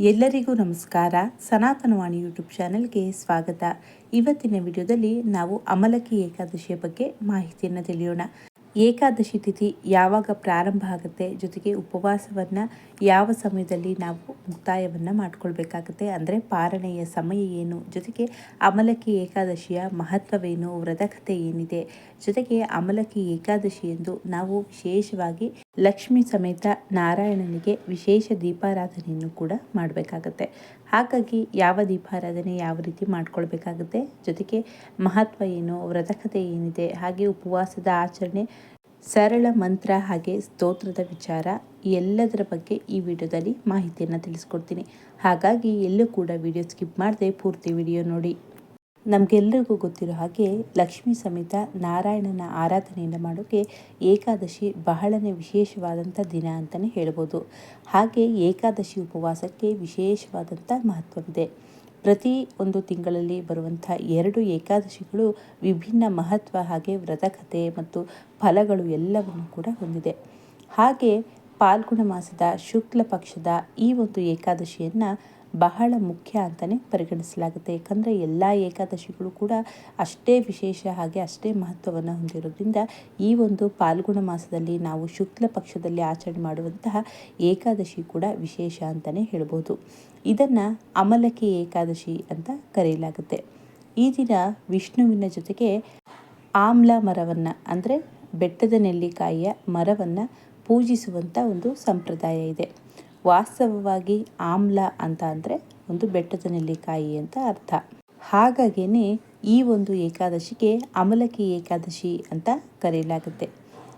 ಎಲ್ಲರಿಗೂ ನಮಸ್ಕಾರ. ಸನಾತನವಾಣಿ ಯೂಟ್ಯೂಬ್ ಚಾನೆಲ್ಗೆ ಸ್ವಾಗತ. ಇವತ್ತಿನ ವಿಡಿಯೋದಲ್ಲಿ ನಾವು ಅಮಲಕಿ ಏಕಾದಶಿಯ ಬಗ್ಗೆ ಮಾಹಿತಿಯನ್ನು ತಿಳಿಯೋಣ. ಏಕಾದಶಿ ತಿಥಿ ಯಾವಾಗ ಪ್ರಾರಂಭ ಆಗುತ್ತೆ ಜೊತೆಗೆ ಉಪವಾಸವನ್ನು ಯಾವ ಸಮಯದಲ್ಲಿ ನಾವು ಮುಕ್ತಾಯವನ್ನು ಮಾಡ್ಕೊಳ್ಬೇಕಾಗುತ್ತೆ ಅಂದರೆ ಪಾರಣೆಯ ಸಮಯ ಏನು, ಜೊತೆಗೆ ಅಮಲಕಿ ಏಕಾದಶಿಯ ಮಹತ್ವವೇನು, ವ್ರತಕತೆ ಏನಿದೆ, ಜೊತೆಗೆ ಅಮಲಕಿ ಏಕಾದಶಿ ಎಂದು ನಾವು ವಿಶೇಷವಾಗಿ ಲಕ್ಷ್ಮಿ ಸಮೇತ ನಾರಾಯಣನಿಗೆ ವಿಶೇಷ ದೀಪಾರಾಧನೆಯನ್ನು ಕೂಡ ಮಾಡಬೇಕಾಗತ್ತೆ. ಹಾಗಾಗಿ ಯಾವ ದೀಪಾರಾಧನೆ ಯಾವ ರೀತಿ ಮಾಡ್ಕೊಳ್ಬೇಕಾಗುತ್ತೆ? ಜೊತೆಗೆ ಮಹತ್ವ ಏನು? ವ್ರತಕತೆ ಏನಿದೆ? ಹಾಗೆ ಉಪವಾಸದ ಆಚರಣೆ, ಸರಳ ಮಂತ್ರ ಹಾಗೆ ಸ್ತೋತ್ರದ ವಿಚಾರ ಎಲ್ಲದರ ಬಗ್ಗೆ ಈ ವಿಡಿಯೋದಲ್ಲಿ ಮಾಹಿತಿಯನ್ನು ತಿಳಿಸ್ಕೊಡ್ತೀನಿ. ಹಾಗಾಗಿ ಎಲ್ಲೂ ಕೂಡ ವಿಡಿಯೋ ಸ್ಕಿಪ್ ಮಾಡದೆ ಪೂರ್ತಿ ವಿಡಿಯೋ ನೋಡಿ. ನಮಗೆಲ್ಲರಿಗೂ ಗೊತ್ತಿರೋ ಹಾಗೆ ಲಕ್ಷ್ಮೀ ಸಮೇತ ನಾರಾಯಣನ ಆರಾಧನೆಯನ್ನು ಮಾಡೋಕ್ಕೆ ಏಕಾದಶಿ ಬಹಳನೇ ವಿಶೇಷವಾದಂಥ ದಿನ ಅಂತಲೇ ಹೇಳ್ಬೋದು. ಹಾಗೆ ಏಕಾದಶಿ ಉಪವಾಸಕ್ಕೆ ವಿಶೇಷವಾದಂಥ ಮಹತ್ವವಿದೆ. ಪ್ರತಿ ಒಂದು ತಿಂಗಳಲ್ಲಿ ಬರುವಂಥ ಎರಡು ಏಕಾದಶಿಗಳು ವಿಭಿನ್ನ ಮಹತ್ವ ಹಾಗೆ ವ್ರತಕತೆ ಮತ್ತು ಫಲಗಳು ಎಲ್ಲವನ್ನು ಕೂಡ ಹೊಂದಿದೆ. ಹಾಗೆ ಪಾಲ್ಗುಣ ಮಾಸದ ಶುಕ್ಲ ಪಕ್ಷದ ಈ ಒಂದು ಏಕಾದಶಿಯನ್ನು ಬಹಳ ಮುಖ್ಯ ಅಂತಲೇ ಪರಿಗಣಿಸಲಾಗುತ್ತೆ. ಯಾಕಂದರೆ ಎಲ್ಲ ಏಕಾದಶಿಗಳು ಕೂಡ ಅಷ್ಟೇ ವಿಶೇಷ ಹಾಗೆ ಅಷ್ಟೇ ಮಹತ್ವವನ್ನು ಹೊಂದಿರೋದ್ರಿಂದ ಈ ಒಂದು ಪಾಲ್ಗುಣ ಮಾಸದಲ್ಲಿ ನಾವು ಶುಕ್ಲ ಪಕ್ಷದಲ್ಲಿ ಆಚರಣೆ ಮಾಡುವಂತಹ ಏಕಾದಶಿ ಕೂಡ ವಿಶೇಷ ಅಂತಲೇ ಹೇಳ್ಬೋದು. ಇದನ್ನು ಅಮಲಕಿ ಏಕಾದಶಿ ಅಂತ ಕರೆಯಲಾಗುತ್ತೆ. ಈ ದಿನ ವಿಷ್ಣುವಿನ ಜೊತೆಗೆ ಆಮ್ಲ ಮರವನ್ನು, ಅಂದರೆ ಬೆಟ್ಟದ ನೆಲ್ಲಿಕಾಯಿಯ ಮರವನ್ನು ಪೂಜಿಸುವಂಥ ಒಂದು ಸಂಪ್ರದಾಯ ಇದೆ. ವಾಸ್ತವವಾಗಿ ಆಮ್ಲ ಅಂತ ಅಂದರೆ ಒಂದು ಬೆಟ್ಟದ ನೆಲ್ಲಿಕಾಯಿ ಅಂತ ಅರ್ಥ. ಹಾಗಾಗಿಯೇ ಈ ಒಂದು ಏಕಾದಶಿಗೆ ಅಮಲಕಿ ಏಕಾದಶಿ ಅಂತ ಕರೆಯಲಾಗುತ್ತೆ.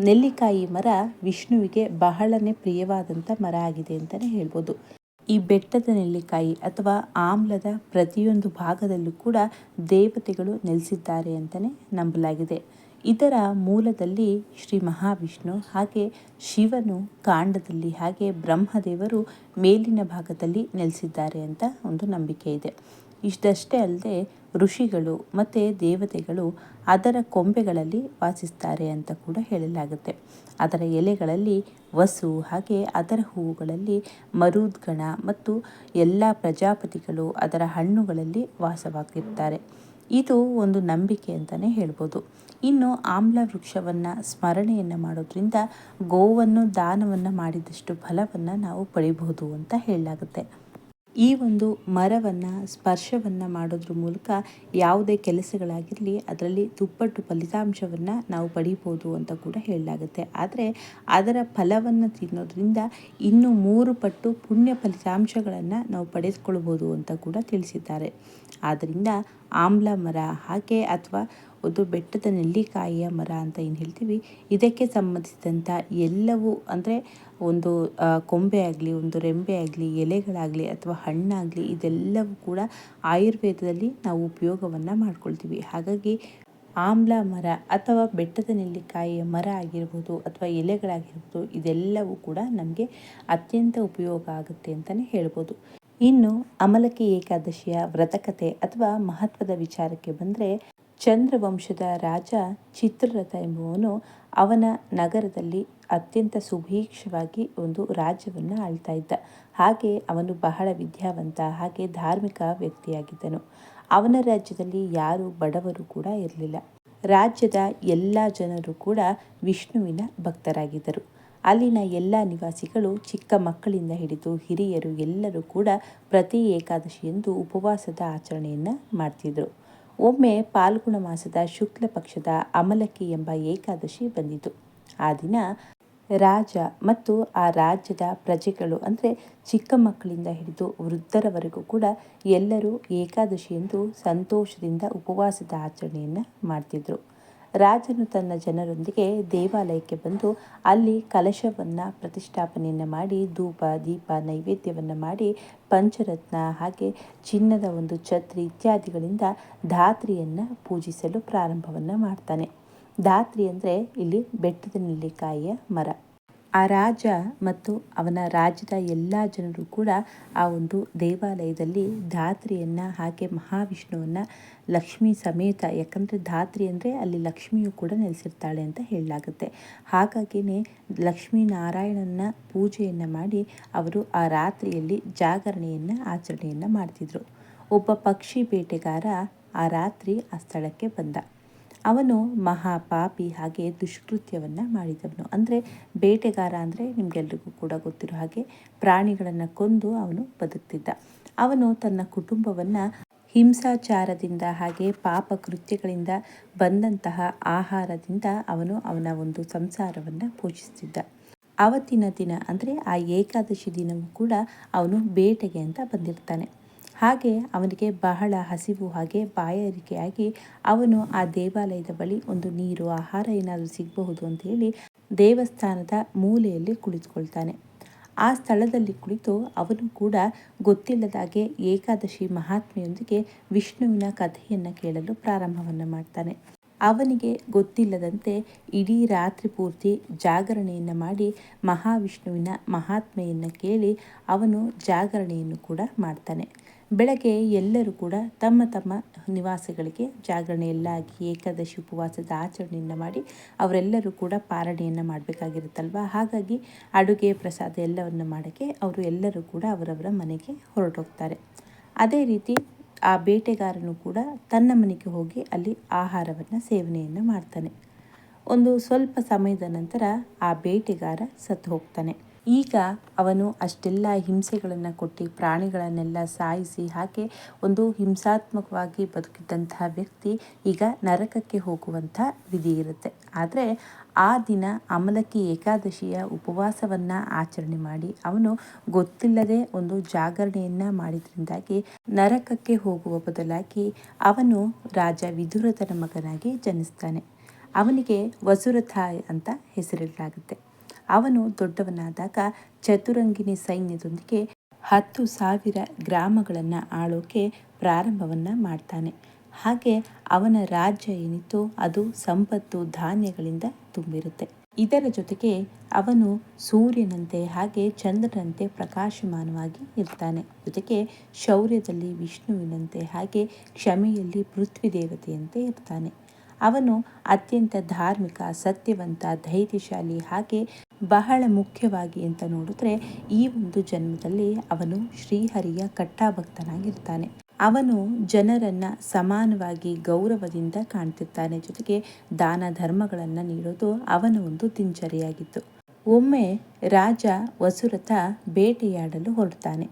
ನೆಲ್ಲಿಕಾಯಿ ಮರ ವಿಷ್ಣುವಿಗೆ ಬಹಳನೇ ಪ್ರಿಯವಾದಂಥ ಮರ ಆಗಿದೆ ಅಂತಲೇ ಹೇಳ್ಬೋದು. ಈ ಬೆಟ್ಟದ ನೆಲ್ಲಿಕಾಯಿ ಅಥವಾ ಆಮ್ಲದ ಪ್ರತಿಯೊಂದು ಭಾಗದಲ್ಲೂ ಕೂಡ ದೇವತೆಗಳು ನೆಲೆಸಿದ್ದಾರೆ ಅಂತಲೇ ನಂಬಲಾಗಿದೆ. ಇದರ ಮೂಲದಲ್ಲಿ ಶ್ರೀ ಮಹಾವಿಷ್ಣು ಹಾಗೆ ಶಿವನು ಕಾಂಡದಲ್ಲಿ ಹಾಗೆ ಬ್ರಹ್ಮದೇವರು ಮೇಲಿನ ಭಾಗದಲ್ಲಿ ನೆಲೆಸಿದ್ದಾರೆ ಅಂತ ಒಂದು ನಂಬಿಕೆ ಇದೆ. ಇಷ್ಟಷ್ಟೇ ಅಲ್ಲದೆ ಋಷಿಗಳು ಮತ್ತು ದೇವತೆಗಳು ಅದರ ಕೊಂಬೆಗಳಲ್ಲಿ ವಾಸಿಸ್ತಾರೆ ಅಂತ ಕೂಡ ಹೇಳಲಾಗುತ್ತೆ. ಅದರ ಎಲೆಗಳಲ್ಲಿ ವಸು ಹಾಗೆ ಅದರ ಹೂವುಗಳಲ್ಲಿ ಮರುದ್ಗಣ ಮತ್ತು ಎಲ್ಲ ಪ್ರಜಾಪತಿಗಳು ಅದರ ಹಣ್ಣುಗಳಲ್ಲಿ ವಾಸವಾಗಿರ್ತಾರೆ. ಇದು ಒಂದು ನಂಬಿಕೆ ಅಂತಲೇ ಹೇಳ್ಬೋದು. ಇನ್ನು ಆಮ್ಲ ವೃಕ್ಷವನ್ನು ಸ್ಮರಣೆಯನ್ನು ಮಾಡೋದ್ರಿಂದ ಗೋವನ್ನು ದಾನವನ್ನು ಮಾಡಿದಷ್ಟು ಫಲವನ್ನು ನಾವು ಪಡಿಬಹುದು ಅಂತ ಹೇಳಲಾಗುತ್ತೆ. ಈ ಒಂದು ಮರವನ್ನು, ಸ್ಪರ್ಶವನ್ನು ಮಾಡೋದ್ರ ಮೂಲಕ ಯಾವುದೇ ಕೆಲಸಗಳಾಗಿರಲಿ, ಅದರಲ್ಲಿ ದುಪ್ಪಟ್ಟು ಫಲಿತಾಂಶವನ್ನು ನಾವು ಪಡಿಬೋದು ಅಂತ ಕೂಡ ಹೇಳಲಾಗುತ್ತೆ. ಆದರೆ ಅದರ ಫಲವನ್ನು ತಿನ್ನೋದ್ರಿಂದ ಇನ್ನೂ ಮೂರು ಪಟ್ಟು ಪುಣ್ಯ ಫಲಿತಾಂಶಗಳನ್ನು ನಾವು ಪಡೆದುಕೊಳ್ಬೋದು ಅಂತ ಕೂಡ ತಿಳಿಸಿದ್ದಾರೆ. ಆದ್ದರಿಂದ ಆಮ್ಲ ಮರ, ಹಾಗೆ ಅಥವಾ ಒಂದು ಬೆಟ್ಟದ ನೆಲ್ಲಿಕಾಯಿಯ ಮರ ಅಂತ ಏನು ಹೇಳ್ತೀವಿ. ಇದಕ್ಕೆ ಸಂಬಂಧಿಸಿದಂಥ ಎಲ್ಲವೂ ಅಂದರೆ ಒಂದು ಕೊಂಬೆ ಆಗಲಿ, ಒಂದು ರೆಂಬೆ ಆಗಲಿ, ಎಲೆಗಳಾಗಲಿ ಅಥವಾ ಹಣ್ಣಾಗಲಿ ಇದೆಲ್ಲವೂ ಕೂಡ ಆಯುರ್ವೇದದಲ್ಲಿ ನಾವು ಉಪಯೋಗವನ್ನು ಮಾಡ್ಕೊಳ್ತೀವಿ. ಹಾಗಾಗಿ ಆಮ್ಲ ಮರ ಅಥವಾ ಬೆಟ್ಟದ ನೆಲ್ಲಿಕಾಯಿಯ ಮರ ಆಗಿರ್ಬೋದು ಅಥವಾ ಎಲೆಗಳಾಗಿರ್ಬೋದು ಇದೆಲ್ಲವೂ ಕೂಡ ನಮಗೆ ಅತ್ಯಂತ ಉಪಯೋಗ ಆಗುತ್ತೆ ಅಂತಲೇ ಹೇಳ್ಬೋದು. ಇನ್ನು ಅಮಲಕಿ ಏಕಾದಶಿಯ ವ್ರತಕತೆ ಅಥವಾ ಮಹತ್ವದ ವಿಚಾರಕ್ಕೆ ಬಂದರೆ ಚಂದ್ರವಂಶದ ರಾಜ ಚಿತ್ರರಥ ಎಂಬುವನು ಅವನ ನಗರದಲ್ಲಿ ಅತ್ಯಂತ ಸುಭೀಕ್ಷವಾಗಿ ಒಂದು ರಾಜ್ಯವನ್ನು ಆಳ್ತಾ ಇದ್ದ. ಹಾಗೆ ಅವನು ಬಹಳ ವಿದ್ಯಾವಂತ, ಹಾಗೆ ಧಾರ್ಮಿಕ ವ್ಯಕ್ತಿಯಾಗಿದ್ದನು. ಅವನ ರಾಜ್ಯದಲ್ಲಿ ಯಾರು ಬಡವರು ಕೂಡ ಇರಲಿಲ್ಲ. ರಾಜ್ಯದ ಎಲ್ಲ ಜನರು ಕೂಡ ವಿಷ್ಣುವಿನ ಭಕ್ತರಾಗಿದ್ದರು. ಅಲ್ಲಿನ ಎಲ್ಲ ನಿವಾಸಿಗಳು ಚಿಕ್ಕ ಮಕ್ಕಳಿಂದ ಹಿಡಿದು ಹಿರಿಯರು ಎಲ್ಲರೂ ಕೂಡ ಪ್ರತಿ ಏಕಾದಶಿಯಂದು ಉಪವಾಸದ ಆಚರಣೆಯನ್ನು ಮಾಡ್ತಿದ್ರು. ಒಮ್ಮೆ ಪಾಲ್ಗುಣ ಮಾಸದ ಶುಕ್ಲ ಪಕ್ಷದ ಅಮಲಕ್ಕಿ ಎಂಬ ಏಕಾದಶಿ ಬಂದಿತು. ಆ ದಿನ ರಾಜ ಮತ್ತು ಆ ರಾಜ್ಯದ ಪ್ರಜೆಗಳು ಅಂದರೆ ಚಿಕ್ಕ ಮಕ್ಕಳಿಂದ ಹಿಡಿದು ವೃದ್ಧರವರೆಗೂ ಕೂಡ ಎಲ್ಲರೂ ಏಕಾದಶಿಯಂದು ಸಂತೋಷದಿಂದ ಉಪವಾಸದ ಆಚರಣೆಯನ್ನು ಮಾಡ್ತಿದ್ರು. ರಾಜನು ತನ್ನ ಜನರೊಂದಿಗೆ ದೇವಾಲಯಕ್ಕೆ ಬಂದು ಅಲ್ಲಿ ಕಲಶವನ್ನು ಪ್ರತಿಷ್ಠಾಪನೆಯನ್ನು ಮಾಡಿ, ಧೂಪ, ದೀಪ, ನೈವೇದ್ಯವನ್ನು ಮಾಡಿ, ಪಂಚರತ್ನ ಹಾಗೆ ಚಿನ್ನದ ಒಂದು ಛತ್ರಿ ಇತ್ಯಾದಿಗಳಿಂದ ಧಾತ್ರಿಯನ್ನು ಪೂಜಿಸಲು ಪ್ರಾರಂಭವನ್ನು ಮಾಡ್ತಾನೆ. ಧಾತ್ರಿ ಅಂದರೆ ಇಲ್ಲಿ ಬೆಟ್ಟದ ನೆಲ್ಲಿಕಾಯಿಯ ಮರ. ಆ ರಾಜ ಮತ್ತು ಅವನ ರಾಜ್ಯದ ಎಲ್ಲ ಜನರು ಕೂಡ ಆ ಒಂದು ದೇವಾಲಯದಲ್ಲಿ ಧಾತ್ರಿಯನ್ನು ಹಾಗೆ ಮಹಾವಿಷ್ಣುವನ್ನು ಲಕ್ಷ್ಮಿ ಸಮೇತ, ಯಾಕಂದರೆ ಧಾತ್ರಿ ಅಂದರೆ ಅಲ್ಲಿ ಲಕ್ಷ್ಮಿಯು ಕೂಡ ನೆಲೆಸಿರ್ತಾಳೆ ಅಂತ ಹೇಳಲಾಗುತ್ತೆ. ಹಾಗಾಗಿಯೇ ಲಕ್ಷ್ಮೀನಾರಾಯಣನ ಪೂಜೆಯನ್ನು ಮಾಡಿ ಅವರು ಆ ರಾತ್ರಿಯಲ್ಲಿ ಜಾಗರಣೆಯನ್ನು, ಆಚರಣೆಯನ್ನು ಮಾಡ್ತಿದ್ರು. ಒಬ್ಬ ಪಕ್ಷಿ ಬೇಟೆಗಾರ ಆ ರಾತ್ರಿ ಆ ಸ್ಥಳಕ್ಕೆ ಬಂದ. ಅವನು ಮಹಾಪಾಪಿ, ಹಾಗೆ ದುಷ್ಕೃತ್ಯವನ್ನು ಮಾಡಿದವನು. ಅಂದರೆ ಬೇಟೆಗಾರ ಅಂದರೆ ನಿಮಗೆಲ್ರಿಗೂ ಕೂಡ ಗೊತ್ತಿರೋ ಹಾಗೆ ಪ್ರಾಣಿಗಳನ್ನು ಕೊಂದು ಅವನು ಬದುಕ್ತಿದ್ದ. ಅವನು ತನ್ನ ಕುಟುಂಬವನ್ನು ಹಿಂಸಾಚಾರದಿಂದ ಹಾಗೆ ಪಾಪ ಕೃತ್ಯಗಳಿಂದ ಬಂದಂತಹ ಆಹಾರದಿಂದ ಅವನು ಅವನ ಒಂದು ಸಂಸಾರವನ್ನು ಪೋಷಿಸ್ತಿದ್ದ. ಅವತ್ತಿನ ದಿನ ಅಂದರೆ ಆ ಏಕಾದಶಿ ದಿನವೂ ಕೂಡ ಅವನು ಬೇಟೆಗೆ ಅಂತ ಬಂದಿರ್ತಾನೆ. ಹಾಗೆ ಅವನಿಗೆ ಬಹಳ ಹಸಿವು ಹಾಗೆ ಬಾಯಾರಿಕೆಯಾಗಿ ಅವನು ಆ ದೇವಾಲಯದ ಬಳಿ ಒಂದು ನೀರು, ಆಹಾರ ಏನಾದರೂ ಸಿಗಬಹುದು ಅಂತ ಹೇಳಿ ದೇವಸ್ಥಾನದ ಮೂಲೆಯಲ್ಲಿ ಕುಳಿತುಕೊಳ್ತಾನೆ. ಆ ಸ್ಥಳದಲ್ಲಿ ಕುಳಿತು ಅವನು ಕೂಡ ಗೊತ್ತಿಲ್ಲದಾಗೆ ಏಕಾದಶಿ ಮಹಾತ್ಮೆಯೊಂದಿಗೆ ವಿಷ್ಣುವಿನ ಕಥೆಯನ್ನು ಕೇಳಲು ಪ್ರಾರಂಭವನ್ನು ಮಾಡ್ತಾನೆ. ಅವನಿಗೆ ಗೊತ್ತಿಲ್ಲದಂತೆ ಇಡೀ ರಾತ್ರಿ ಪೂರ್ತಿ ಜಾಗರಣೆಯನ್ನು ಮಾಡಿ ಮಹಾವಿಷ್ಣುವಿನ ಮಹಾತ್ಮೆಯನ್ನು ಕೇಳಿ ಅವನು ಜಾಗರಣೆಯನ್ನು ಕೂಡ ಮಾಡ್ತಾನೆ. ಬೆಳಗ್ಗೆ ಎಲ್ಲರೂ ಕೂಡ ತಮ್ಮ ತಮ್ಮ ನಿವಾಸಗಳಿಗೆ ಜಾಗರಣೆಯಲ್ಲಾಗಿ ಏಕಾದಶಿ ಉಪವಾಸದ ಆಚರಣೆಯನ್ನು ಮಾಡಿ ಅವರೆಲ್ಲರೂ ಕೂಡ ಪಾರಣೆಯನ್ನು ಮಾಡಬೇಕಾಗಿರುತ್ತಲ್ವ? ಹಾಗಾಗಿ ಅಡುಗೆ, ಪ್ರಸಾದ ಎಲ್ಲವನ್ನು ಮಾಡೋಕ್ಕೆ ಅವರು ಎಲ್ಲರೂ ಕೂಡ ಅವರವರ ಮನೆಗೆ ಹೊರಟೋಗ್ತಾರೆ. ಅದೇ ರೀತಿ ಆ ಬೇಟೆಗಾರನು ಕೂಡ ತನ್ನ ಮನೆಗೆ ಹೋಗಿ ಅಲ್ಲಿ ಆಹಾರವನ್ನು, ಸೇವನೆಯನ್ನು ಮಾಡ್ತಾನೆ. ಒಂದು ಸ್ವಲ್ಪ ಸಮಯದ ನಂತರ ಆ ಬೇಟೆಗಾರ ಸತ್ತು ಹೋಗ್ತಾನೆ. ಈಗ ಅವನು ಅಷ್ಟೆಲ್ಲ ಹಿಂಸೆಗಳನ್ನು ಕೊಟ್ಟು ಪ್ರಾಣಿಗಳನ್ನೆಲ್ಲ ಸಾಯಿಸಿ ಹಾಗೆ ಒಂದು ಹಿಂಸಾತ್ಮಕವಾಗಿ ಬದುಕಿದ್ದಂತಹ ವ್ಯಕ್ತಿ ಈಗ ನರಕಕ್ಕೆ ಹೋಗುವಂಥ ವಿಧಿ ಇರುತ್ತೆ. ಆದರೆ ಆ ದಿನ ಅಮಲಕಿ ಏಕಾದಶಿಯ ಉಪವಾಸವನ್ನು ಆಚರಣೆ ಮಾಡಿ ಅವನು ಗೊತ್ತಿಲ್ಲದೆ ಒಂದು ಜಾಗರಣೆಯನ್ನು ಮಾಡಿದ್ರಿಂದಾಗಿ ನರಕಕ್ಕೆ ಹೋಗುವ ಬದಲಾಗಿ ಅವನು ರಾಜ ವಿದುರತನ ಮಗನಾಗಿ ಜನಿಸ್ತಾನೆ. ಅವನಿಗೆ ವಸುರಥ ಅಂತ ಹೆಸರಿಡಲಾಗುತ್ತೆ. ಅವನು ದೊಡ್ಡವನಾದಾಗ ಚತುರಂಗಿನಿ ಸೈನ್ಯದೊಂದಿಗೆ ಹತ್ತು ಸಾವಿರ ಗ್ರಾಮಗಳನ್ನು ಆಳೋಕೆ ಪ್ರಾರಂಭವನ್ನು ಮಾಡ್ತಾನೆ. ಹಾಗೆ ಅವನ ರಾಜ್ಯ ಏನಿತ್ತು ಅದು ಸಂಪತ್ತು ಧಾನ್ಯಗಳಿಂದ ತುಂಬಿರುತ್ತೆ. ಇದರ ಜೊತೆಗೆ ಅವನು ಸೂರ್ಯನಂತೆ ಹಾಗೆ ಚಂದ್ರನಂತೆ ಪ್ರಕಾಶಮಾನವಾಗಿ ಇರ್ತಾನೆ. ಜೊತೆಗೆ ಶೌರ್ಯದಲ್ಲಿ, ವಿಷ್ಣುವಿನಂತೆ ಹಾಗೆ ಕ್ಷಮೆಯಲ್ಲಿ ಪೃಥ್ವಿ ದೇವತೆಯಂತೆ ಇರ್ತಾನೆ. ಅವನು ಅತ್ಯಂತ ಧಾರ್ಮಿಕ, ಸತ್ಯವಂತ, ಧೈರ್ಯಶಾಲಿ ಹಾಗೆ ಬಹಳ ಮುಖ್ಯವಾಗಿ ಅಂತ ನೋಡಿದ್ರೆ ಈ ಒಂದು ಜನ್ಮದಲ್ಲಿ ಅವನು ಶ್ರೀಹರಿಯ ಕಟ್ಟಾಭಕ್ತನಾಗಿರ್ತಾನೆ. ಅವನು ಜನರನ್ನ ಸಮಾನವಾಗಿ ಗೌರವದಿಂದ ಕಾಣ್ತಿರ್ತಾನೆ. ಜೊತೆಗೆ ದಾನ ಧರ್ಮಗಳನ್ನು ನೀಡೋದು ಅವನ ಒಂದು ದಿನಚರಿಯಾಗಿತ್ತು. ಒಮ್ಮೆ ರಾಜ ವಸುರಥ ಬೇಟೆಯಾಡಲು ಹೊರಡ್ತಾನೆ.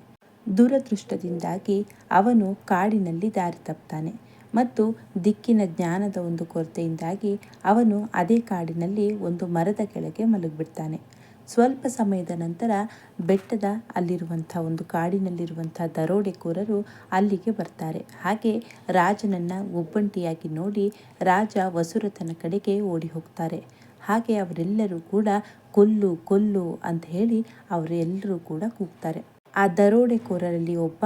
ದುರದೃಷ್ಟದಿಂದಾಗಿ ಅವನು ಕಾಡಿನಲ್ಲಿ ದಾರಿ ತಪ್ತಾನೆ. ಮತ್ತು ದಿಕ್ಕಿನ ಜ್ಞಾನದ ಒಂದು ಕೊರತೆಯಿಂದಾಗಿ ಅವನು ಅದೇ ಕಾಡಿನಲ್ಲಿ ಒಂದು ಮರದ ಕೆಳಗೆ ಮಲಗಿಬಿಡ್ತಾನೆ. ಸ್ವಲ್ಪ ಸಮಯದ ನಂತರ ಬೆಟ್ಟದ ಅಲ್ಲಿರುವಂಥ ಒಂದು ಕಾಡಿನಲ್ಲಿರುವಂಥ ದರೋಡೆಕೋರರು ಅಲ್ಲಿಗೆ ಬರ್ತಾರೆ. ಹಾಗೆ ರಾಜನನ್ನು ಒಬ್ಬಂಟಿಯಾಗಿ ನೋಡಿ ರಾಜ ವಸುರತನ ಕಡೆಗೆ ಓಡಿ ಹೋಗ್ತಾರೆ. ಹಾಗೆ ಅವರೆಲ್ಲರೂ ಕೂಡ ಕೊಲ್ಲು ಕೊಲ್ಲು ಅಂತ ಹೇಳಿ ಅವರೆಲ್ಲರೂ ಕೂಡ ಕೂಗ್ತಾರೆ. ಆ ದರೋಡೆಕೋರರಲ್ಲಿ ಒಬ್ಬ,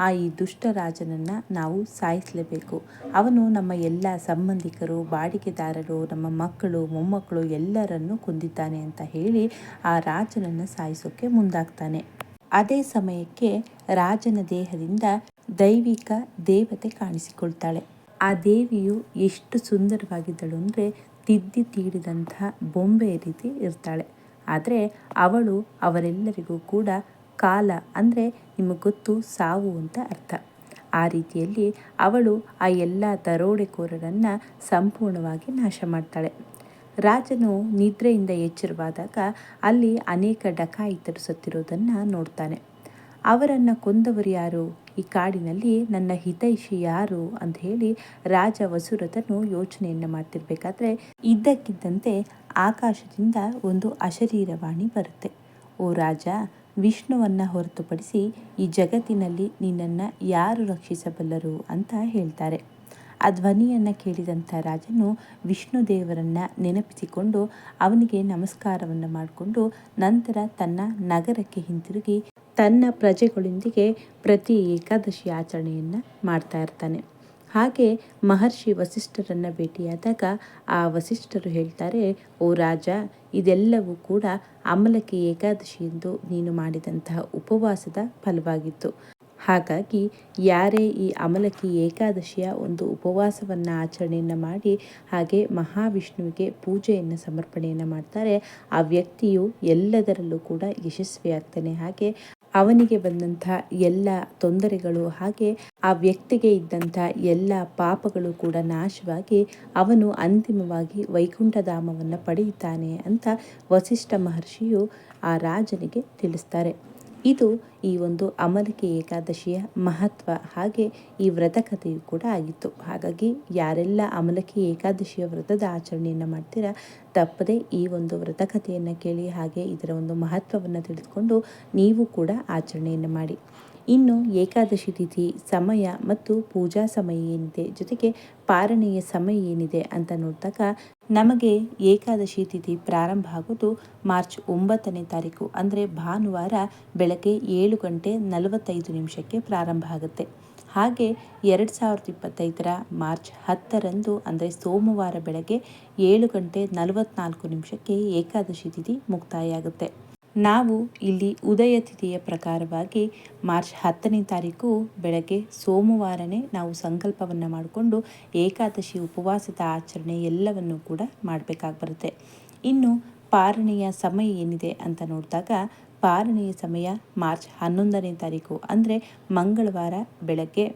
ಆ ಈ ದುಷ್ಟ ರಾಜನನ್ನು ನಾವು ಸಾಯಿಸಲೇಬೇಕು. ಅವನು ನಮ್ಮ ಎಲ್ಲ ಸಂಬಂಧಿಕರು, ಬಾಡಿಗೆದಾರರು, ನಮ್ಮ ಮಕ್ಕಳು, ಮೊಮ್ಮಕ್ಕಳು ಎಲ್ಲರನ್ನು ಕೊಂದಿದ್ದಾನೆ ಅಂತ ಹೇಳಿ ಆ ರಾಜನನ್ನು ಸಾಯಿಸೋಕೆ ಮುಂದಾಗ್ತಾನೆ. ಅದೇ ಸಮಯಕ್ಕೆ ರಾಜನ ದೇಹದಿಂದ ದೈವಿಕ ದೇವತೆ ಕಾಣಿಸಿಕೊಳ್ತಾಳೆ. ಆ ದೇವಿಯು ಎಷ್ಟು ಸುಂದರವಾಗಿದ್ದಳು ಅಂದರೆ ತಿದ್ದಿ ತೀಡಿದಂತಹ ಬೊಂಬೆ ರೀತಿ ಇರ್ತಾಳೆ. ಆದರೆ ಅವಳು ಅವರೆಲ್ಲರಿಗೂ ಕೂಡ ಕಾಲ ಅಂದರೆ ನಿಮಗೆ ಗೊತ್ತು ಸಾವು ಅಂತ ಅರ್ಥ. ಆ ರೀತಿಯಲ್ಲಿ ಅವಳು ಆ ಎಲ್ಲ ದರೋಡೆಕೋರರನ್ನು ಸಂಪೂರ್ಣವಾಗಿ ನಾಶ ಮಾಡ್ತಾಳೆ. ರಾಜನು ನಿದ್ರೆಯಿಂದ ಎಚ್ಚರವಾದಾಗ ಅಲ್ಲಿ ಅನೇಕ ಡಕಾಯಿತರು ಸತ್ತಿರೋದನ್ನು ನೋಡ್ತಾನೆ. ಅವರನ್ನು ಕೊಂದವರು ಯಾರು? ಈ ಕಾಡಿನಲ್ಲಿ ನನ್ನ ಹಿತೈಷಿ ಯಾರು ಅಂತ ಹೇಳಿ ರಾಜ ವಸುರಥನು ಯೋಚನೆಯನ್ನು ಮಾಡ್ತಿರ್ಬೇಕಾದ್ರೆ ಇದ್ದಕ್ಕಿದ್ದಂತೆ ಆಕಾಶದಿಂದ ಒಂದು ಅಶರೀರವಾಣಿ ಬರುತ್ತೆ. ಓ ರಾಜ ವಿಷ್ಣುವನ್ನು ಹೊರತುಪಡಿಸಿ ಈ ಜಗತ್ತಿನಲ್ಲಿ ನಿನ್ನನ್ನು ಯಾರು ರಕ್ಷಿಸಬಲ್ಲರು ಅಂತ ಹೇಳ್ತಾರೆ. ಆ ಧ್ವನಿಯನ್ನು ಕೇಳಿದಂಥ ರಾಜನು ವಿಷ್ಣು ದೇವರನ್ನು ನೆನಪಿಸಿಕೊಂಡು ಅವನಿಗೆ ನಮಸ್ಕಾರವನ್ನು ಮಾಡಿಕೊಂಡು ನಂತರ ತನ್ನ ನಗರಕ್ಕೆ ಹಿಂತಿರುಗಿ ತನ್ನ ಪ್ರಜೆಗಳೊಂದಿಗೆ ಪ್ರತಿ ಏಕಾದಶಿ ಆಚರಣೆಯನ್ನು ಮಾಡ್ತಾ ಇರ್ತಾನೆ. ಹಾಗೆ ಮಹರ್ಷಿ ವಸಿಷ್ಠರನ್ನು ಭೇಟಿಯಾದಾಗ ಆ ವಸಿಷ್ಠರು ಹೇಳ್ತಾರೆ, ಓ ರಾಜ, ಇದೆಲ್ಲವೂ ಕೂಡ ಅಮಲಕಿ ಏಕಾದಶಿಯಂದು ನೀನು ಮಾಡಿದಂತಹ ಉಪವಾಸದ ಫಲವಾಗಿತ್ತು. ಹಾಗಾಗಿ ಯಾರೇ ಈ ಅಮಲಕಿ ಏಕಾದಶಿಯ ಒಂದು ಉಪವಾಸವನ್ನು ಆಚರಣೆಯನ್ನು ಮಾಡಿ, ಹಾಗೆ ಮಹಾವಿಷ್ಣುವಿಗೆ ಪೂಜೆಯನ್ನು ಸಮರ್ಪಣೆಯನ್ನು ಮಾಡ್ತಾರೆ, ಆ ವ್ಯಕ್ತಿಯು ಎಲ್ಲದರಲ್ಲೂ ಕೂಡ ಯಶಸ್ವಿಯಾಗ್ತಾನೆ. ಹಾಗೆ ಅವನಿಗೆ ಬಂದಂಥ ಎಲ್ಲ ತೊಂದರೆಗಳು ಹಾಗೆ ಆ ವ್ಯಕ್ತಿಗೆ ಇದ್ದಂಥ ಎಲ್ಲ ಪಾಪಗಳು ಕೂಡ ನಾಶವಾಗಿ ಅವನು ಅಂತಿಮವಾಗಿ ವೈಕುಂಠಧಾಮವನ್ನು ಪಡೆಯುತ್ತಾನೆ ಅಂತ ವಸಿಷ್ಠ ಮಹರ್ಷಿಯು ಆ ರಾಜನಿಗೆ ತಿಳಿಸ್ತಾರೆ. ಇದು ಈ ಒಂದು ಅಮಲಿಕೆ ಏಕಾದಶಿಯ ಮಹತ್ವ, ಹಾಗೆ ಈ ವ್ರತ ಕಥೆಯು ಕೂಡ ಆಗಿತ್ತು. ಹಾಗಾಗಿ ಯಾರೆಲ್ಲ ಅಮಲಕಿ ಏಕಾದಶಿಯ ವ್ರತದ ಆಚರಣೆಯನ್ನು ಮಾಡ್ತೀರಾ, ತಪ್ಪದೆ ಈ ಒಂದು ವ್ರತ ಕಥೆಯನ್ನು ಕೇಳಿ ಹಾಗೆ ಇದರ ಒಂದು ಮಹತ್ವವನ್ನು ತಿಳಿದುಕೊಂಡು ನೀವು ಕೂಡ ಆಚರಣೆಯನ್ನು ಮಾಡಿ. ಇನ್ನು ಏಕಾದಶಿ ತಿಥಿ, ಸಮಯ ಮತ್ತು ಪೂಜಾ ಸಮಯ ಏನಿದೆ ಜೊತೆಗೆ ಪಾರಣೆಯ ಸಮಯ ಏನಿದೆ ಅಂತ ನೋಡಿದಾಗ ನಮಗೆ ಏಕಾದಶಿ ತಿಥಿ ಪ್ರಾರಂಭ ಆಗೋದು ಮಾರ್ಚ್ ಒಂಬತ್ತನೇ ತಾರೀಕು, ಅಂದರೆ ಭಾನುವಾರ ಬೆಳಗ್ಗೆ ಏಳು ಗಂಟೆ ನಲವತ್ತೈದು ನಿಮಿಷಕ್ಕೆ ಪ್ರಾರಂಭ ಆಗುತ್ತೆ. ಹಾಗೆ ಎರಡು ಸಾವಿರದ ಇಪ್ಪತ್ತೈದರ ಮಾರ್ಚ್ ಹತ್ತರಂದು, ಅಂದರೆ ಸೋಮವಾರ ಬೆಳಗ್ಗೆ ಏಳು ಗಂಟೆ ನಲವತ್ತ್ನಾಲ್ಕು ನಿಮಿಷಕ್ಕೆ ಏಕಾದಶಿ ತಿಥಿ ಮುಕ್ತಾಯ ಆಗುತ್ತೆ. ನಾವು ಇಲ್ಲಿ ಉದಯ ತಿಥಿಯ ಪ್ರಕಾರವಾಗಿ ಮಾರ್ಚ್ ಹತ್ತನೇ ತಾರೀಕು ಬೆಳಗ್ಗೆ ಸೋಮವಾರನೇ ನಾವು ಸಂಕಲ್ಪವನ್ನು ಮಾಡಿಕೊಂಡು ಏಕಾದಶಿ ಉಪವಾಸದ ಆಚರಣೆ ಎಲ್ಲವನ್ನು ಕೂಡ ಮಾಡಬೇಕಾಗಿ ಬರುತ್ತೆ. ಇನ್ನು ಪಾರಣೆಯ ಸಮಯ ಏನಿದೆ ಅಂತ ನೋಡಿದಾಗ ಪಾರಣೆಯ ಸಮಯ ಮಾರ್ಚ್ ಹನ್ನೊಂದನೇ ತಾರೀಕು, ಅಂದರೆ ಮಂಗಳವಾರ ಬೆಳಗ್ಗೆ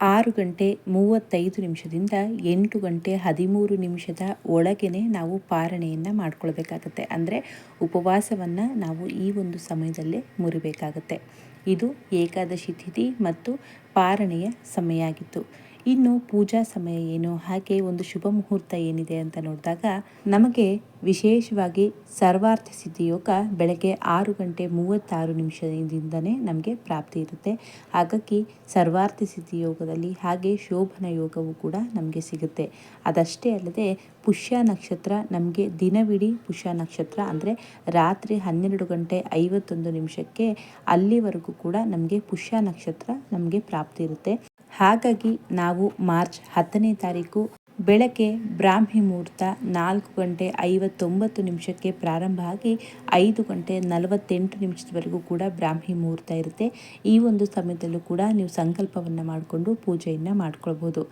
ಆರು ಗಂಟೆ ಮೂವತ್ತೈದು ನಿಮಿಷದಿಂದ ಎಂಟು ಗಂಟೆ ಹದಿಮೂರು ನಿಮಿಷದ ಒಳಗೇ ನಾವು ಪಾರಣೆಯನ್ನು ಮಾಡ್ಕೊಳ್ಬೇಕಾಗತ್ತೆ. ಅಂದರೆ ಉಪವಾಸವನ್ನು ನಾವು ಈ ಒಂದು ಸಮಯದಲ್ಲೇ ಮುರಿಬೇಕಾಗತ್ತೆ. ಇದು ಏಕಾದಶಿ ತಿಥಿ ಮತ್ತು ಪಾರಣೆಯ ಸಮಯ ಆಗಿತ್ತು. ಇನ್ನು ಪೂಜಾ ಸಮಯ ಏನು? ಹಾಗೆ ಒಂದು ಶುಭ ಮುಹೂರ್ತ ಏನಿದೆ ಅಂತ ನೋಡಿದಾಗ ನಮಗೆ ವಿಶೇಷವಾಗಿ ಸರ್ವಾರ್ಥ ಸಿದ್ಧಿಯೋಗ ಬೆಳಗ್ಗೆ ಆರು ಗಂಟೆ ಮೂವತ್ತಾರು ನಿಮಿಷದಿಂದನೇ ನಮಗೆ ಪ್ರಾಪ್ತಿ ಇರುತ್ತೆ. ಹಾಗಾಗಿ ಸರ್ವಾರ್ಥ ಸಿದ್ಧಿಯೋಗದಲ್ಲಿ ಹಾಗೆ ಶೋಭನ ಯೋಗವು ಕೂಡ ನಮಗೆ ಸಿಗುತ್ತೆ. ಅದಷ್ಟೇ ಅಲ್ಲದೆ ಪುಷ್ಯ ನಕ್ಷತ್ರ ನಮಗೆ ದಿನವಿಡೀ ಪುಷ್ಯ ನಕ್ಷತ್ರ ಅಂದರೆ ರಾತ್ರಿ ಹನ್ನೆರಡು ಗಂಟೆ ಐವತ್ತೊಂದು ನಿಮಿಷಕ್ಕೆ ಅಲ್ಲಿವರೆಗೂ ಕೂಡ ನಮಗೆ ಪುಷ್ಯ ನಕ್ಷತ್ರ ನಮಗೆ ಪ್ರಾಪ್ತಿ ಇರುತ್ತೆ. ಹಾಗಾಗಿ ನಾವು ಮಾರ್ಚ್ ಹತ್ತನೇ ತಾರೀಕು ಬೆಳಗ್ಗೆ ಬ್ರಾಹ್ಮಿ ಮುಹೂರ್ತ ನಾಲ್ಕು ಗಂಟೆ ಐವತ್ತೊಂಬತ್ತು ನಿಮಿಷಕ್ಕೆ ಪ್ರಾರಂಭ ಆಗಿ ಐದು ಗಂಟೆ ನಲವತ್ತೆಂಟು ನಿಮಿಷದವರೆಗೂ ಕೂಡ ಬ್ರಾಹ್ಮಿ ಮುಹೂರ್ತ ಇರುತ್ತೆ. ಈ ಒಂದು ಸಮಯದಲ್ಲೂ ಕೂಡ ನೀವು ಸಂಕಲ್ಪವನ್ನು ಮಾಡಿಕೊಂಡು ಪೂಜೆಯನ್ನು ಮಾಡ್ಕೊಳ್ಬೋದು.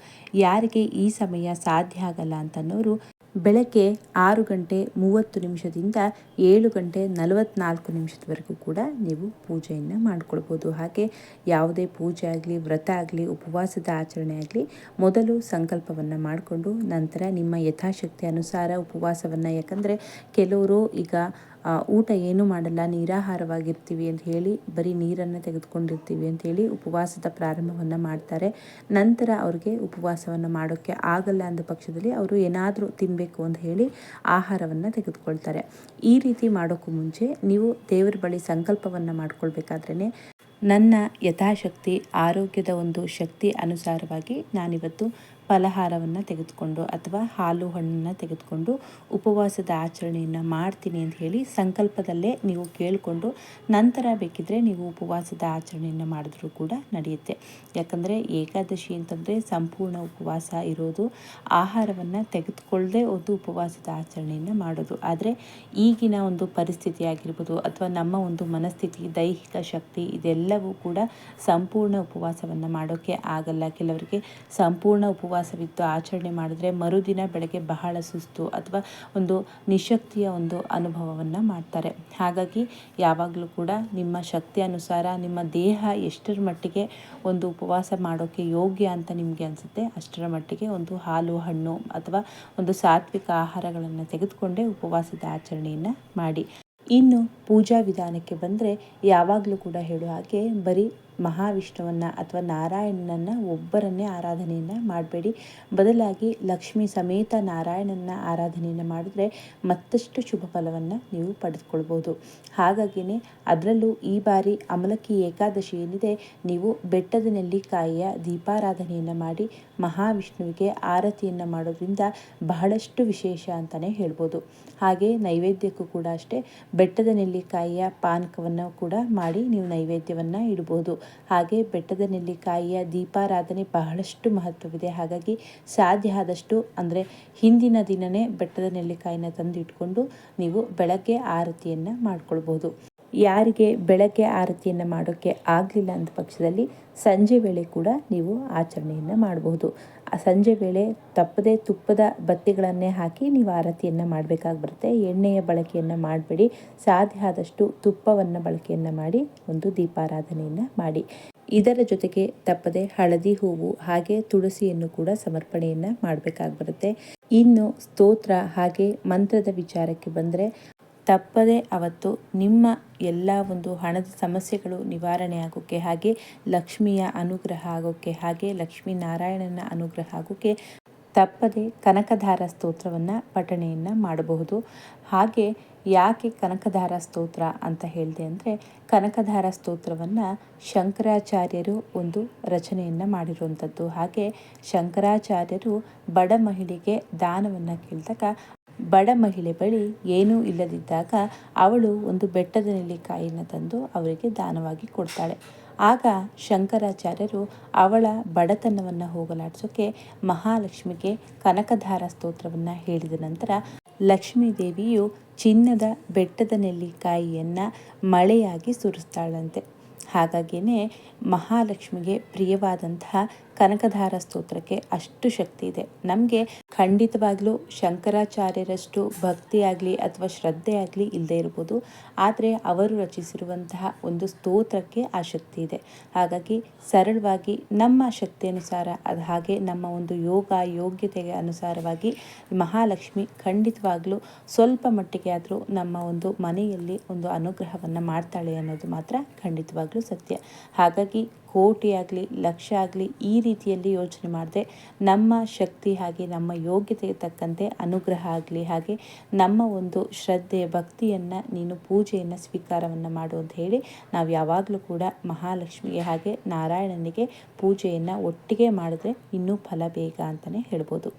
ಯಾರಿಗೆ ಈ ಸಮಯ ಸಾಧ್ಯ ಆಗಲ್ಲ ಅಂತನೋರು ಬೆಳಗ್ಗೆ ಆರು ಗಂಟೆ ಮೂವತ್ತು ನಿಮಿಷದಿಂದ ಏಳು ಗಂಟೆ ನಲವತ್ನಾಲ್ಕು ನಿಮಿಷದವರೆಗೂ ಕೂಡ ನೀವು ಪೂಜೆಯನ್ನು ಮಾಡಿಕೊಳ್ಬೋದು. ಹಾಗೆ ಯಾವುದೇ ಪೂಜೆ ಆಗಲಿ, ವ್ರತ ಆಗಲಿ, ಉಪವಾಸದ ಆಚರಣೆ ಆಗಲಿ ಮೊದಲು ಸಂಕಲ್ಪವನ್ನು ಮಾಡಿಕೊಂಡು ನಂತರ ನಿಮ್ಮ ಯಥಾಶಕ್ತಿ ಅನುಸಾರ ಉಪವಾಸವನ್ನು. ಯಾಕಂದರೆ ಕೆಲವರು ಈಗ ಊಟ ಏನು ಮಾಡಲ್ಲ, ನಿರಾಹಾರವಾಗಿರ್ತೀವಿ ಅಂತ ಹೇಳಿ ಬರೀ ನೀರನ್ನು ತೆಗೆದುಕೊಂಡಿರ್ತೀವಿ ಅಂತ ಹೇಳಿ ಉಪವಾಸದ ಪ್ರಾರಂಭವನ್ನು ಮಾಡ್ತಾರೆ. ನಂತರ ಅವ್ರಿಗೆ ಉಪವಾಸವನ್ನು ಮಾಡೋಕ್ಕೆ ಆಗಲ್ಲ ಅಂದ ಪಕ್ಷದಲ್ಲಿ ಅವರು ಏನಾದರೂ ತಿನ್ನಬೇಕು ಅಂತ ಹೇಳಿ ಆಹಾರವನ್ನು ತೆಗೆದುಕೊಳ್ತಾರೆ. ಈ ರೀತಿ ಮಾಡೋಕ್ಕೂ ಮುಂಚೆ ನೀವು ದೇವರ ಬಳಿ ಸಂಕಲ್ಪವನ್ನು ಮಾಡ್ಕೊಳ್ಬೇಕಾದ್ರೇ ನನ್ನ ಯಥಾಶಕ್ತಿ, ಆರೋಗ್ಯದ ಒಂದು ಶಕ್ತಿ ಅನುಸಾರವಾಗಿ ನಾನಿವತ್ತು ಫಲಹಾರವನ್ನು ತೆಗೆದುಕೊಂಡು ಅಥವಾ ಹಾಲು ಹಣ್ಣನ್ನು ತೆಗೆದುಕೊಂಡು ಉಪವಾಸದ ಆಚರಣೆಯನ್ನು ಮಾಡ್ತೀನಿ ಅಂತ ಹೇಳಿ ಸಂಕಲ್ಪದಲ್ಲೇ ನೀವು ಕೇಳಿಕೊಂಡು ನಂತರ ಬೇಕಿದ್ರೆ ನೀವು ಉಪವಾಸದ ಆಚರಣೆಯನ್ನು ಮಾಡಿದ್ರೂ ಕೂಡ ನಡೆಯುತ್ತೆ. ಯಾಕಂದರೆ ಏಕಾದಶಿ ಅಂತಂದರೆ ಸಂಪೂರ್ಣ ಉಪವಾಸ ಇರೋದು, ಆಹಾರವನ್ನು ತೆಗೆದುಕೊಳ್ಳದೆ ಒಂದು ಉಪವಾಸದ ಆಚರಣೆಯನ್ನು ಮಾಡೋದು. ಆದರೆ ಈಗಿನ ಒಂದು ಪರಿಸ್ಥಿತಿ ಆಗಿರ್ಬೋದು ಅಥವಾ ನಮ್ಮ ಒಂದು ಮನಸ್ಥಿತಿ, ದೈಹಿಕ ಶಕ್ತಿ ಇದೆಲ್ಲವೂ ಕೂಡ ಸಂಪೂರ್ಣ ಉಪವಾಸವನ್ನು ಮಾಡೋಕ್ಕೆ ಆಗಲ್ಲ. ಕೆಲವರಿಗೆ ಸಂಪೂರ್ಣ ಉಪವಾಸ ಉಪವಾಸವಿದ್ದು ಆಚರಣೆ ಮಾಡಿದ್ರೆ ಮರುದಿನ ಬೆಳಗ್ಗೆ ಬಹಳ ಸುಸ್ತು ಅಥವಾ ಒಂದು ನಿಶಕ್ತಿಯ ಒಂದು ಅನುಭವವನ್ನು ಮಾಡ್ತಾರೆ. ಹಾಗಾಗಿ ಯಾವಾಗಲೂ ಕೂಡ ನಿಮ್ಮ ಶಕ್ತಿ ಅನುಸಾರ ನಿಮ್ಮ ದೇಹ ಎಷ್ಟರ ಮಟ್ಟಿಗೆ ಒಂದು ಉಪವಾಸ ಮಾಡೋಕ್ಕೆ ಯೋಗ್ಯ ಅಂತ ನಿಮಗೆ ಅನಿಸುತ್ತೆ, ಅಷ್ಟರ ಮಟ್ಟಿಗೆ ಒಂದು ಹಾಲು, ಹಣ್ಣು ಅಥವಾ ಒಂದು ಸಾತ್ವಿಕ ಆಹಾರಗಳನ್ನು ತೆಗೆದುಕೊಂಡೇ ಉಪವಾಸದ ಆಚರಣೆಯನ್ನು ಮಾಡಿ. ಇನ್ನು ಪೂಜಾ ವಿಧಾನಕ್ಕೆ ಬಂದರೆ ಯಾವಾಗಲೂ ಕೂಡ ಹೇಳುವ ಹಾಗೆ ಬರೀ ಮಹಾವಿಷ್ಣುವನ್ನು ಅಥವಾ ನಾರಾಯಣನನ್ನು ಒಬ್ಬರನ್ನೇ ಆರಾಧನೆಯನ್ನು ಮಾಡಬೇಡಿ. ಬದಲಾಗಿ ಲಕ್ಷ್ಮಿ ಸಮೇತ ನಾರಾಯಣನ ಆರಾಧನೆಯನ್ನು ಮಾಡಿದ್ರೆ ಮತ್ತಷ್ಟು ಶುಭ ಫಲವನ್ನು ನೀವು ಪಡೆದುಕೊಳ್ಬೋದು. ಹಾಗಾಗಿಯೇ ಅದರಲ್ಲೂ ಈ ಬಾರಿ ಅಮಲಕ್ಕಿ ಏಕಾದಶಿ ಏನಿದೆ ನೀವು ಬೆಟ್ಟದ ನೆಲ್ಲಿಕಾಯಿಯ ದೀಪಾರಾಧನೆಯನ್ನು ಮಾಡಿ ಮಹಾವಿಷ್ಣುವಿಗೆ ಆರತಿಯನ್ನು ಮಾಡೋದ್ರಿಂದ ಬಹಳಷ್ಟು ವಿಶೇಷ ಅಂತಲೇ ಹೇಳ್ಬೋದು. ಹಾಗೆ ನೈವೇದ್ಯಕ್ಕೂ ಕೂಡ ಅಷ್ಟೇ ಬೆಟ್ಟದ ನೆಲ್ಲಿಕಾಯಿಯ ಪಾನಕವನ್ನು ಕೂಡ ಮಾಡಿ ನೀವು ನೈವೇದ್ಯವನ್ನು ಇಡ್ಬೋದು. ಹಾಗೆ ಬೆಟ್ಟದ ನೆಲ್ಲಿಕಾಯಿಯ ದೀಪಾರಾಧನೆ ಬಹಳಷ್ಟು ಮಹತ್ವವಿದೆ. ಹಾಗಾಗಿ ಸಾಧ್ಯ ಆದಷ್ಟು ಅಂದರೆ ಹಿಂದಿನ ದಿನವೇ ಬೆಟ್ಟದ ನೆಲ್ಲಿಕಾಯಿನ ತಂದು ಇಟ್ಕೊಂಡು ನೀವು ಬೆಳಗ್ಗೆ ಆರತಿಯನ್ನು ಮಾಡ್ಕೊಳ್ಬೋದು. ಯಾರಿಗೆ ಬೆಳಗ್ಗೆ ಆರತಿಯನ್ನು ಮಾಡೋಕ್ಕೆ ಆಗಲಿಲ್ಲ ಅಂದ ಪಕ್ಷದಲ್ಲಿ ಸಂಜೆ ವೇಳೆ ಕೂಡ ನೀವು ಆಚರಣೆಯನ್ನು ಮಾಡಬಹುದು ಸಂಜೆ ವೇಳೆ ತಪ್ಪದೆ ತುಪ್ಪದ ಬತ್ತಿಗಳನ್ನೇ ಹಾಕಿ ನೀವು ಆರತಿಯನ್ನು ಮಾಡಬೇಕಾಗಿ ಬರುತ್ತೆ ಎಣ್ಣೆಯ ಬಳಕೆಯನ್ನು ಮಾಡಬೇಡಿ. ಸಾಧ್ಯ ಆದಷ್ಟು ತುಪ್ಪವನ್ನು ಬಳಕೆಯನ್ನು ಮಾಡಿ, ಒಂದು ದೀಪಾರಾಧನೆಯನ್ನು ಮಾಡಿ. ಇದರ ಜೊತೆಗೆ ತಪ್ಪದೆ ಹಳದಿ ಹೂವು, ಹಾಗೆ ತುಳಸಿಯನ್ನು ಕೂಡ ಸಮರ್ಪಣೆಯನ್ನು ಮಾಡಬೇಕಾಗಿ ಬರುತ್ತೆ ಇನ್ನು ಸ್ತೋತ್ರ ಹಾಗೆ ಮಂತ್ರದ ವಿಚಾರಕ್ಕೆ ಬಂದರೆ ತಪ್ಪದೆ ಅವತ್ತು ನಿಮ್ಮ ಎಲ್ಲ ಒಂದು ಹಣದ ಸಮಸ್ಯೆಗಳು ನಿವಾರಣೆ ಆಗೋಕ್ಕೆ ಹಾಗೆ, ಲಕ್ಷ್ಮಿಯ ಅನುಗ್ರಹ ಆಗೋಕ್ಕೆ ಹಾಗೆ ಲಕ್ಷ್ಮೀ ನಾರಾಯಣನ ಅನುಗ್ರಹ ಆಗೋಕ್ಕೆ ತಪ್ಪದೆ ಕನಕಧಾರ ಸ್ತೋತ್ರವನ್ನು ಪಠಣೆಯನ್ನು ಮಾಡಬಹುದು. ಹಾಗೆ ಯಾಕೆ ಕನಕಧಾರ ಸ್ತೋತ್ರ ಅಂತ ಹೇಳಿದೆ ಅಂದರೆ, ಕನಕಧಾರ ಸ್ತೋತ್ರವನ್ನು ಶಂಕರಾಚಾರ್ಯರು ಒಂದು ರಚನೆಯನ್ನು ಮಾಡಿರುವಂಥದ್ದು ಹಾಗೆ ಶಂಕರಾಚಾರ್ಯರು ಬಡ ಮಹಿಳೆಗೆ ದಾನವನ್ನು ಕೇಳಿದಾಗ ಬಡ ಮಹಿಳೆ ಬಳಿ ಏನೂ ಇಲ್ಲದಿದ್ದಾಗ ಅವಳು ಒಂದು ಬೆಟ್ಟದ ನೆಲ್ಲಿಕಾಯಿಯನ್ನು ತಂದು ಅವರಿಗೆ ದಾನವಾಗಿ ಕೊಡ್ತಾಳೆ. ಆಗ ಶಂಕರಾಚಾರ್ಯರು ಅವಳ ಬಡತನವನ್ನು ಹೋಗಲಾಡಿಸೋಕೆ ಮಹಾಲಕ್ಷ್ಮಿಗೆ ಕನಕಧಾರ ಸ್ತೋತ್ರವನ್ನು ಹೇಳಿದ ನಂತರ ಲಕ್ಷ್ಮೀದೇವಿಯು ಚಿನ್ನದ ಬೆಟ್ಟದ ನೆಲ್ಲಿಕಾಯಿಯನ್ನು ಮಳೆಯಾಗಿ ಸುರಿಸ್ತಾಳಂತೆ. ಹಾಗಾಗಿಯೇ ಮಹಾಲಕ್ಷ್ಮಿಗೆ ಪ್ರಿಯವಾದಂತಹ ಕನಕಧಾರ ಸ್ತೋತ್ರಕ್ಕೆ ಅಷ್ಟು ಶಕ್ತಿ ಇದೆ. ನಮಗೆ ಖಂಡಿತವಾಗಲೂ ಶಂಕರಾಚಾರ್ಯರಷ್ಟು ಭಕ್ತಿ ಆಗಲಿ ಅಥವಾ ಶ್ರದ್ಧೆ ಆಗಲಿ ಇಲ್ಲದೆ ಇರ್ಬೋದು. ಆದರೆ ಅವರು ರಚಿಸಿರುವಂತಹ ಒಂದು ಸ್ತೋತ್ರಕ್ಕೆ ಆ ಶಕ್ತಿ ಇದೆ. ಹಾಗಾಗಿ ಸರಳವಾಗಿ ನಮ್ಮ ಶಕ್ತಿ ಅನುಸಾರ ಅದು ಹಾಗೆ ನಮ್ಮ ಒಂದು ಯೋಗ ಯೋಗ್ಯತೆಗೆ ಅನುಸಾರವಾಗಿ ಮಹಾಲಕ್ಷ್ಮಿ ಖಂಡಿತವಾಗಲೂ ಸ್ವಲ್ಪ ಮಟ್ಟಿಗೆ ಆದರೂ ನಮ್ಮ ಒಂದು ಮನೆಯಲ್ಲಿ ಒಂದು ಅನುಗ್ರಹವನ್ನು ಮಾಡ್ತಾಳೆ ಅನ್ನೋದು ಮಾತ್ರ ಖಂಡಿತವಾಗಲೂ ಸತ್ಯ. ಹಾಗಾಗಿ ಕೋಟಿ ಆಗಲಿ ಲಕ್ಷ ಆಗಲಿ ಈ ರೀತಿಯಲ್ಲಿ ಯೋಚನೆ ಮಾಡದೆ. ನಮ್ಮ ಶಕ್ತಿ ಹಾಗೆ ನಮ್ಮ ಯೋಗ್ಯತೆಗೆ ತಕ್ಕಂತೆ ಅನುಗ್ರಹ ಆಗಲಿ, ಹಾಗೆ ನಮ್ಮ ಒಂದು ಶ್ರದ್ಧೆ, ಭಕ್ತಿಯನ್ನು, ನೀನು ಪೂಜೆಯನ್ನು, ಸ್ವೀಕಾರವನ್ನು ಮಾಡು ಅಂತ ಹೇಳಿ ನಾವು ಯಾವಾಗಲೂ ಕೂಡ ಮಹಾಲಕ್ಷ್ಮಿಗೆ ಹಾಗೆ ನಾರಾಯಣನಿಗೆ ಪೂಜೆಯನ್ನು ಒಟ್ಟಿಗೆ ಮಾಡಿದ್ರೆ ಇನ್ನೂ ಫಲ ಬೇಗ ಅಂತಲೇ ಹೇಳ್ಬೋದು.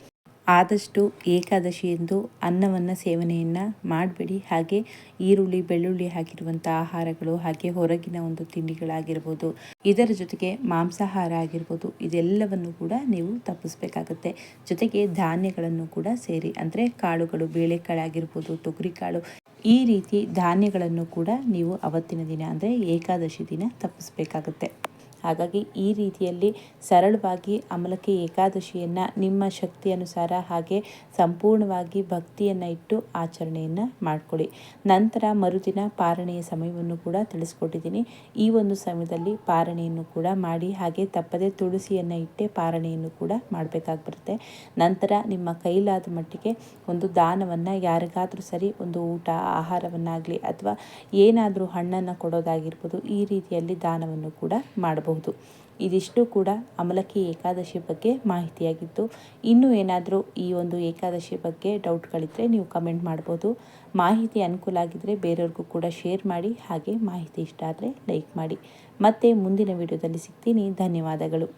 ಆದಷ್ಟು ಏಕಾದಶಿ ಎಂದು ಅನ್ನವನ್ನು ಸೇವನೆಯನ್ನು ಮಾಡಬೇಡಿ. ಹಾಗೆ ಈರುಳ್ಳಿ, ಬೆಳ್ಳುಳ್ಳಿ ಹಾಕಿರುವಂಥ ಆಹಾರಗಳು, ಹಾಗೆ ಹೊರಗಿನ ಒಂದು ತಿಂಡಿಗಳಾಗಿರ್ಬೋದು, ಇದರ ಜೊತೆಗೆ ಮಾಂಸಾಹಾರ ಆಗಿರ್ಬೋದು, ಇದೆಲ್ಲವನ್ನು ಕೂಡ ನೀವು ತಪ್ಪಿಸ್ಬೇಕಾಗತ್ತೆ. ಜೊತೆಗೆ ಧಾನ್ಯಗಳನ್ನು ಕೂಡ ಸೇರಿ, ಅಂದರೆ ಕಾಳುಗಳು ಬೇಳೆಕಾಳಾಗಿರ್ಬೋದು ತೊಗರಿ ಕಾಳು ಈ ರೀತಿ ಧಾನ್ಯಗಳನ್ನು ಕೂಡ ನೀವು ಅವತ್ತಿನ ದಿನ, ಅಂದರೆ ಏಕಾದಶಿ ದಿನ ತಪ್ಪಿಸ್ಬೇಕಾಗತ್ತೆ. ಹಾಗಾಗಿ ಈ ರೀತಿಯಲ್ಲಿ ಸರಳವಾಗಿ ಅಮಲಕ್ಕೆ ಏಕಾದಶಿಯನ್ನು ನಿಮ್ಮ ಶಕ್ತಿ ಅನುಸಾರ ಹಾಗೆ ಸಂಪೂರ್ಣವಾಗಿ ಭಕ್ತಿಯನ್ನು ಇಟ್ಟು ಆಚರಣೆಯನ್ನು ಮಾಡಿಕೊಳ್ಳಿ. ನಂತರ ಮರುದಿನ ಪಾರಣೆಯ ಸಮಯವನ್ನು ಕೂಡ ತಿಳಿಸ್ಕೊಟ್ಟಿದ್ದೀನಿ. ಈ ಒಂದು ಸಮಯದಲ್ಲಿ ಪಾರಣೆಯನ್ನು ಕೂಡ ಮಾಡಿ ಹಾಗೆ ತಪ್ಪದೆ ತುಳಸಿಯನ್ನು ಇಟ್ಟೆ ಪಾರಣೆಯನ್ನು ಕೂಡ ಮಾಡಬೇಕಾಗಿ ಬರುತ್ತೆ ನಂತರ ನಿಮ್ಮ ಕೈಲಾದ ಮಟ್ಟಿಗೆ ಒಂದು ದಾನವನ್ನು ಯಾರಿಗಾದರೂ ಸರಿ ಒಂದು ಊಟ, ಆಹಾರವನ್ನಾಗಲಿ ಅಥವಾ ಏನಾದರೂ ಹಣ್ಣನ್ನು ಕೊಡೋದಾಗಿರ್ಬೋದು ಈ ರೀತಿಯಲ್ಲಿ ದಾನವನ್ನು ಕೂಡ ಮಾಡಬಹುದು. ಇದಿಷ್ಟು ಕೂಡ ಅಮಲಕಿ ಏಕಾದಶಿ ಬಗ್ಗೆ ಮಾಹಿತಿಯಾಗಿತ್ತು. ಇನ್ನೂ ಏನಾದರೂ ಈ ಒಂದು ಏಕಾದಶಿ ಬಗ್ಗೆ ಡೌಟ್ಗಳಿದ್ದರೆ ನೀವು ಕಮೆಂಟ್ ಮಾಡ್ಬೋದು. ಮಾಹಿತಿ ಅನುಕೂಲ ಆಗಿದ್ದರೆ ಬೇರೆಯವ್ರಿಗೂ ಕೂಡ ಶೇರ್ ಮಾಡಿ, ಹಾಗೆ ಮಾಹಿತಿ ಇಷ್ಟ ಆದರೆ ಲೈಕ್ ಮಾಡಿ. ಮತ್ತೆ ಮುಂದಿನ ವಿಡಿಯೋದಲ್ಲಿ ಸಿಗ್ತೀನಿ. ಧನ್ಯವಾದಗಳು.